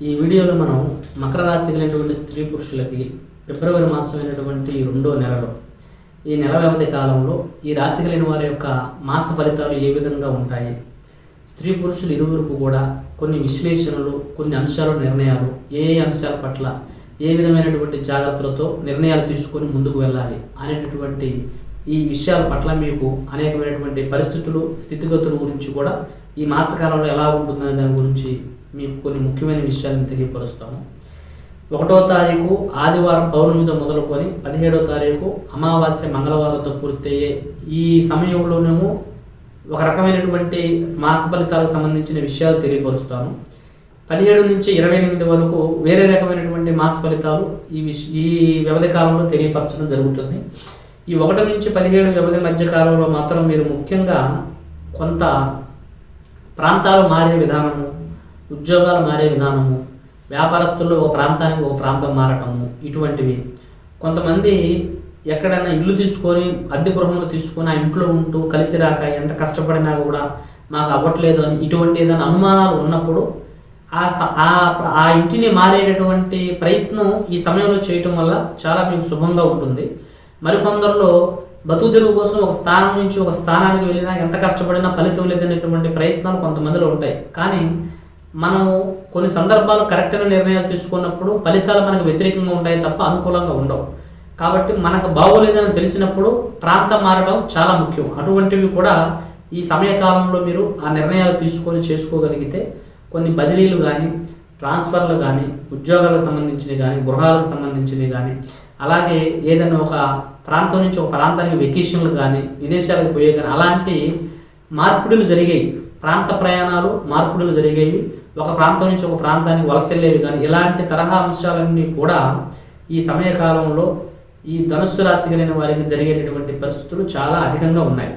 ఈ వీడియోలో మనం మకర రాశి అయినటువంటి స్త్రీ పురుషులకి ఫిబ్రవరి మాసం అయినటువంటి రెండో నెలలో ఈ నెల వ్యవధి కాలంలో ఈ రాశి కలిగిన వారి యొక్క మాస ఫలితాలు ఏ విధంగా ఉంటాయి? స్త్రీ పురుషులు ఇరువురుకు కూడా కొన్ని విశ్లేషణలు కొన్ని అంశాలు నిర్ణయాలు ఏ ఏ అంశాల పట్ల ఏ విధమైనటువంటి జాగ్రత్తలతో నిర్ణయాలు తీసుకొని ముందుకు వెళ్ళాలి అనేటటువంటి ఈ విషయాల పట్ల మీకు అనేకమైనటువంటి పరిస్థితులు స్థితిగతుల గురించి కూడా ఈ మాసకాలంలో ఎలా ఉంటుందనే దాని గురించి మీకు కొన్ని ముఖ్యమైన విషయాలను తెలియపరుస్తాము ఒకటో తారీఖు ఆదివారం పౌర్ణమితో మొదలుకొని పదిహేడో తారీఖు అమావాస్య మంగళవారంతో పూర్తయ్యే ఈ సమయంలోనేమో ఒక రకమైనటువంటి మాస ఫలితాలకు సంబంధించిన విషయాలు తెలియపరుస్తాను. పదిహేడు నుంచి ఇరవై ఎనిమిది వరకు వేరే రకమైనటువంటి మాస ఫలితాలు ఈ విష ఈ వ్యవధి కాలంలో తెలియపరచడం జరుగుతుంది. ఈ ఒకటి నుంచి పదిహేడు వ్యవధి మధ్య కాలంలో మాత్రం మీరు ముఖ్యంగా కొంత ప్రాంతాలు మారే విధానము ఉద్యోగాలు మారే విధానము వ్యాపారస్తుల్లో ఒక ప్రాంతానికి ఒక ప్రాంతం మారటము ఇటువంటివి. కొంతమంది ఎక్కడైనా ఇల్లు తీసుకొని అద్దె గృహంలో తీసుకొని ఆ ఇంట్లో ఉంటూ కలిసి రాక ఎంత కష్టపడినా కూడా మాకు అవ్వట్లేదు అని ఇటువంటి ఏదైనా అనుమానాలు ఉన్నప్పుడు ఆ స- ఆ ఆ ఇంటిని మారేటటువంటి ప్రయత్నం ఈ సమయంలో చేయటం వల్ల చాలా మీకు శుభంగా ఉంటుంది. మరికొందరిలో బతుకు తెరువు కోసం ఒక స్థానం నుంచి ఒక స్థానానికి వెళ్ళినా ఎంత కష్టపడినా ఫలితం లేదనేటువంటి ప్రయత్నాలు కొంతమందిలో ఉంటాయి. కానీ మనము కొన్ని సందర్భాలు కరెక్ట్ అయిన నిర్ణయాలు తీసుకున్నప్పుడు ఫలితాలు మనకు వ్యతిరేకంగా ఉంటాయి తప్ప అనుకూలంగా ఉండవు. కాబట్టి మనకు బాగోలేదని తెలిసినప్పుడు ప్రాంతం మారడం చాలా ముఖ్యం. అటువంటివి కూడా ఈ సమయకాలంలో మీరు ఆ నిర్ణయాలు తీసుకొని చేసుకోగలిగితే కొన్ని బదిలీలు కానీ ట్రాన్స్ఫర్లు కానీ ఉద్యోగాలకు సంబంధించినవి కానీ గృహాలకు సంబంధించినవి కానీ అలాగే ఏదైనా ఒక ప్రాంతం నుంచి ఒక ప్రాంతానికి వెకేషన్లు కానీ విదేశాలకు పోయే కానీ అలాంటి మార్పిడులు జరిగాయి. ప్రాంత ప్రయాణాలు మార్పులు జరిగేవి ఒక ప్రాంతం నుంచి ఒక ప్రాంతానికి వలసెళ్ళేవి కానీ ఇలాంటి తరహా అంశాలన్నీ కూడా ఈ సమయకాలంలో ఈ ధనుస్సు రాశి కలిగిన వారికి జరిగేటటువంటి పరిస్థితులు చాలా అధికంగా ఉన్నాయి.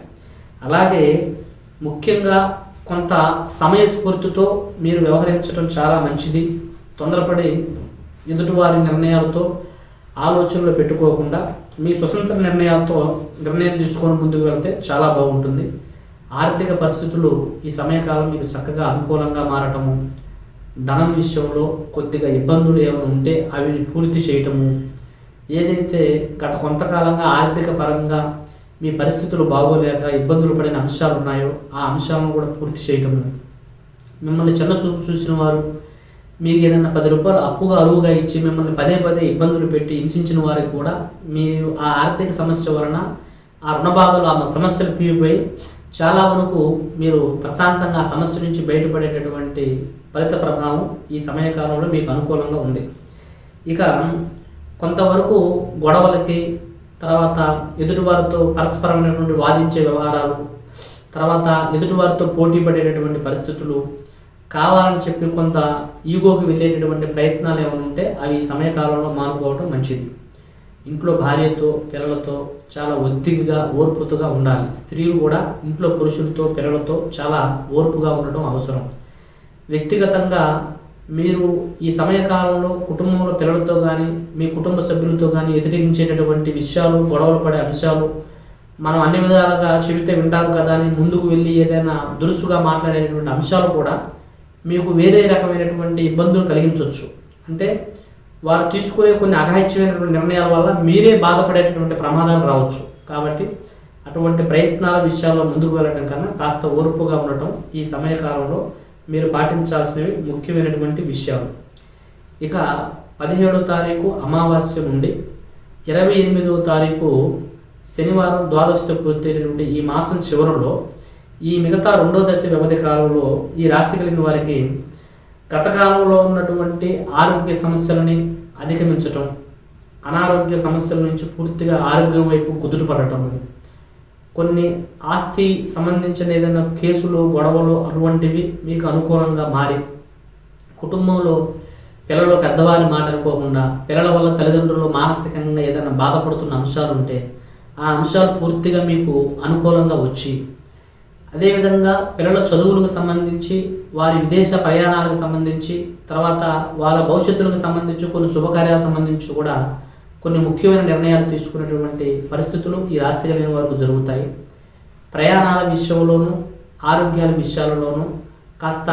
అలాగే ముఖ్యంగా కొంత సమయస్ఫూర్తితో మీరు వ్యవహరించడం చాలా మంచిది. తొందరపడి ఎదుటివారి నిర్ణయాలతో ఆలోచనలు పెట్టుకోకుండా మీ స్వతంత్ర నిర్ణయాలతో నిర్ణయం తీసుకొని ముందుకు వెళ్తే చాలా బాగుంటుంది. ఆర్థిక పరిస్థితులు ఈ సమయకాలం మీకు చక్కగా అనుకూలంగా మారటము ధనం విషయంలో కొద్దిగా ఇబ్బందులు ఏమైనా ఉంటే అవి పూర్తి చేయటము. ఏదైతే గత కొంతకాలంగా ఆర్థిక పరంగా మీ పరిస్థితులు బాగోలేక ఇబ్బందులు పడిన అంశాలు ఉన్నాయో ఆ అంశాలను కూడా పూర్తి చేయటము. మిమ్మల్ని చిన్న చూపు చూసిన వారు మీకు ఏదైనా పది రూపాయలు అప్పుగా అరువుగా ఇచ్చి మిమ్మల్ని పదే పదే ఇబ్బందులు పెట్టి హింసించిన వారికి కూడా మీరు ఆ ఆర్థిక సమస్య వలన ఆ రుణ బాధలు ఆ సమస్యలు తీరిపోయి చాలా వరకు మీరు ప్రశాంతంగా సమస్య నుంచి బయటపడేటటువంటి ఫలిత ప్రభావం ఈ సమయకాలంలో మీకు అనుకూలంగా ఉంది. ఇక కొంతవరకు గొడవలకి తర్వాత ఎదుటివారితో పరస్పరమైనటువంటి వాదించే వ్యవహారాలు తర్వాత ఎదుటివారితో పోటీ పడేటటువంటి పరిస్థితులు కావాలని చెప్పి కొంత ఈగోకి వెళ్ళేటటువంటి ప్రయత్నాలు ఏమైనా ఉంటే అవి ఈ సమయకాలంలో మానుకోవడం మంచిది. ఇంట్లో భార్యతో పిల్లలతో చాలా ఒత్తిడిగా ఓర్పుతుగా ఉండాలి. స్త్రీలు కూడా ఇంట్లో పురుషులతో పిల్లలతో చాలా ఓర్పుగా ఉండడం అవసరం. వ్యక్తిగతంగా మీరు ఈ సమయకాలంలో కుటుంబంలో పిల్లలతో కానీ మీ కుటుంబ సభ్యులతో కానీ వ్యతిరేకించేటటువంటి విషయాలు గొడవలు పడే అంశాలు మనం అన్ని విధాలుగా చెబితే వింటారు కదా అని ముందుకు వెళ్ళి ఏదైనా దురుసుగా మాట్లాడేటటువంటి అంశాలు కూడా మీకు వేరే రకమైనటువంటి ఇబ్బందులు కలిగించవచ్చు అంటే వారు తీసుకునే కొన్ని అఘాయిత్యమైనటువంటి నిర్ణయాల వల్ల మీరే బాధపడేటటువంటి ప్రమాదాలు రావచ్చు. కాబట్టి అటువంటి ప్రయత్నాల విషయాల్లో ముందుకు వెళ్ళడం కన్నా కాస్త ఓర్పుగా ఉండటం ఈ సమయకాలంలో మీరు పాటించాల్సినవి ముఖ్యమైనటువంటి విషయాలు. ఇక పదిహేడో తారీఖు అమావాస్య నుండి ఇరవై ఎనిమిదవ తారీఖు శనివారం ద్వాదశతో పూర్తయినటువంటి ఈ మాసం చివరిలో ఈ మిగతా రెండో దశ వ్యవధి కాలంలో ఈ రాశి కలిగిన వారికి గత కాలంలో ఉన్నటువంటి ఆరోగ్య సమస్యలని అధిగమించటం అనారోగ్య సమస్యల నుంచి పూర్తిగా ఆరోగ్యం వైపు కుదుటపడటం. కొన్ని ఆస్తి సంబంధించిన ఏదైనా కేసులు గొడవలు అటువంటివి మీకు అనుకూలంగా మారి కుటుంబంలో పిల్లలు పెద్దవారి మాట అనుకోకుండా పిల్లల వల్ల తల్లిదండ్రులు మానసికంగా ఏదైనా బాధపడుతున్న అంశాలు ఉంటే ఆ అంశాలు పూర్తిగా మీకు అనుకూలంగా వచ్చి అదేవిధంగా పిల్లల చదువులకు సంబంధించి వారి విదేశ ప్రయాణాలకు సంబంధించి తర్వాత వాళ్ళ భవిష్యత్తులకు సంబంధించి కొన్ని శుభకార్యాలకు సంబంధించి కూడా కొన్ని ముఖ్యమైన నిర్ణయాలు తీసుకునేటువంటి పరిస్థితులు ఈ రాశి కలిగిన వారికి జరుగుతాయి. ప్రయాణాల విషయంలోనూ ఆరోగ్యాల విషయాలలోనూ కాస్త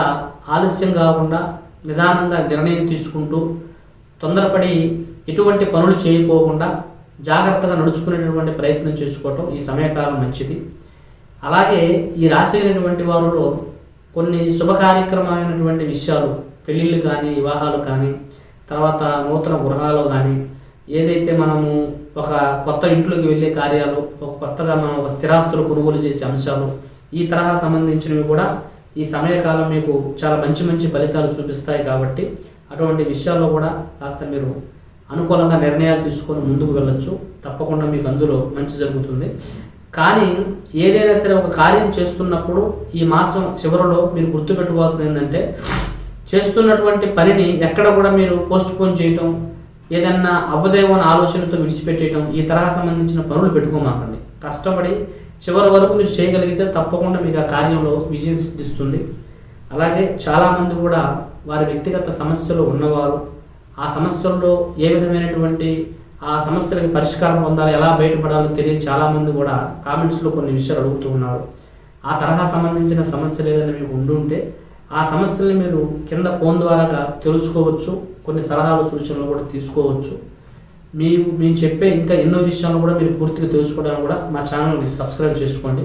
ఆలస్యం కాకుండా నిదానంగా నిర్ణయం తీసుకుంటూ తొందరపడి ఎటువంటి పనులు చేయకోకుండా జాగ్రత్తగా నడుచుకునేటటువంటి ప్రయత్నం చేసుకోవటం ఈ సమయకాలం మంచిది. అలాగే ఈ రాశి అయినటువంటి వారిలో కొన్ని శుభ కార్యక్రమమైనటువంటి విషయాలు పెళ్ళిళ్ళు కానీ వివాహాలు కానీ తర్వాత నూతన గృహాలు కానీ ఏదైతే మనము ఒక కొత్త ఇంట్లోకి వెళ్ళే కార్యాలు ఒక కొత్తగా మనం ఒక స్థిరాస్తులు కొనుగోలు చేసే అంశాలు ఈ తరహా సంబంధించినవి కూడా ఈ సమయకాలం మీకు చాలా మంచి మంచి ఫలితాలు చూపిస్తాయి కాబట్టి అటువంటి విషయాల్లో కూడా కాస్త మీరు అనుకూలంగా నిర్ణయాలు తీసుకొని ముందుకు వెళ్ళొచ్చు. తప్పకుండా మీకు అందులో మంచి జరుగుతుంది. కానీ ఏదైనా సరే ఒక కార్యం చేస్తున్నప్పుడు ఈ మాసం చివరిలో మీరు గుర్తుపెట్టుకోవాల్సింది ఏంటంటే చేస్తున్నటువంటి పనిని ఎక్కడ కూడా మీరు పోస్ట్ పోన్ చేయటం ఏదన్నా అవ్వదేమో అని ఆలోచనతో విడిచిపెట్టేయటం ఈ తరహా సంబంధించిన పనులు పెట్టుకోమాకండి. కష్టపడి చివరి వరకు మీరు చేయగలిగితే తప్పకుండా మీకు ఆ కార్యంలో విజయం సిద్ధిస్తుంది. అలాగే చాలామంది కూడా వారి వ్యక్తిగత సమస్యలు ఉన్నవారు ఆ సమస్యల్లో ఏ విధమైనటువంటి ఆ సమస్యలకి పరిష్కారం పొందాలి ఎలా బయటపడాలో తెలియని చాలామంది కూడా కామెంట్స్లో కొన్ని విషయాలు అడుగుతూ ఉన్నారు. ఆ తరహా సంబంధించిన సమస్యలు ఏదైనా మీకు ఉండుంటే ఆ సమస్యల్ని మీరు కింద ఫోన్ ద్వారా తెలుసుకోవచ్చు కొన్ని సలహాలు సూచనలు కూడా తీసుకోవచ్చు. మీ మేము చెప్పే ఇంకా ఎన్నో విషయాలు కూడా మీరు పూర్తిగా తెలుసుకోవడానికి కూడా మా ఛానల్ సబ్స్క్రైబ్ చేసుకోండి.